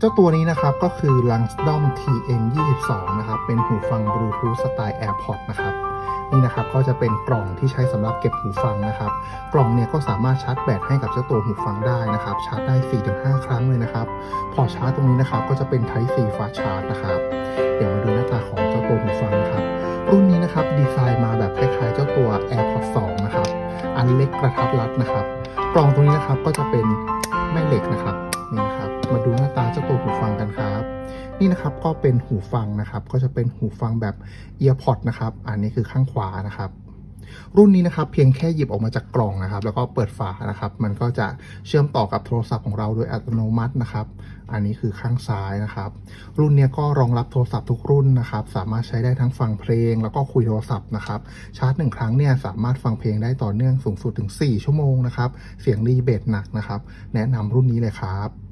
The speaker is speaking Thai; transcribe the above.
เจ้าตัวนี้นะครับก็คือ Langsdom TN 22 นะครับเป็นหูฟังบลูทูธสไตล์ AirPods นะครับนี่นะครับก็จะเป็นกล่องที่ใช้สำหรับเก็บหูฟังนะครับ กล่องเนี่ยก็สามารถชาร์จแบตให้กับเจ้าตัวหูฟังได้นะครับ ชาร์จได้ 4-5 ครั้งเลยนะครับ พอชาร์จตรงนี้นะครับก็จะเป็น Type C Fast Charge นะครับ เดี๋ยวมาดูหน้าตาของเจ้าตัวหูฟังนะครับ รุ่นนี้นะครับดีไซน์มาแบบคล้ายๆเจ้าตัว AirPods 2 นะครับ อันเล็กกระทัดรัดนะครับ กล่องตรงนี้นะครับก็จะเป็นแม่เหล็กนะครับ นะครับ มาดูหน้าตาเจ้าตัวหูฟังกันครับ นี่นะครับก็เป็นหูฟังนะครับ ก็จะเป็นหูฟังแบบ EarPod นะครับ อันนี้คือข้างขวานะครับ รุ่นนี้นะครับเพียงแค่หยิบออกมาจากกล่องนะครับ แล้วก็เปิดฝานะครับ มันก็จะเชื่อมต่อกับโทรศัพท์ของเราโดยอัตโนมัตินะครับ อันนี้คือข้างซ้ายนะครับ รุ่นนี้ก็รองรับโทรศัพท์ทุกรุ่นนะครับ สามารถใช้ได้ทั้งฟังเพลง แล้วก็คุยโทรศัพท์นะครับ ชาร์จหนึ่งครั้งเนี่ยสามารถฟังเพลงได้ต่อเนื่องสูงสุดถึง 4 ชั่วโมงนะครับ เสียงดีเบตหนักนะครับ แนะนำรุ่นนี้เลยครับ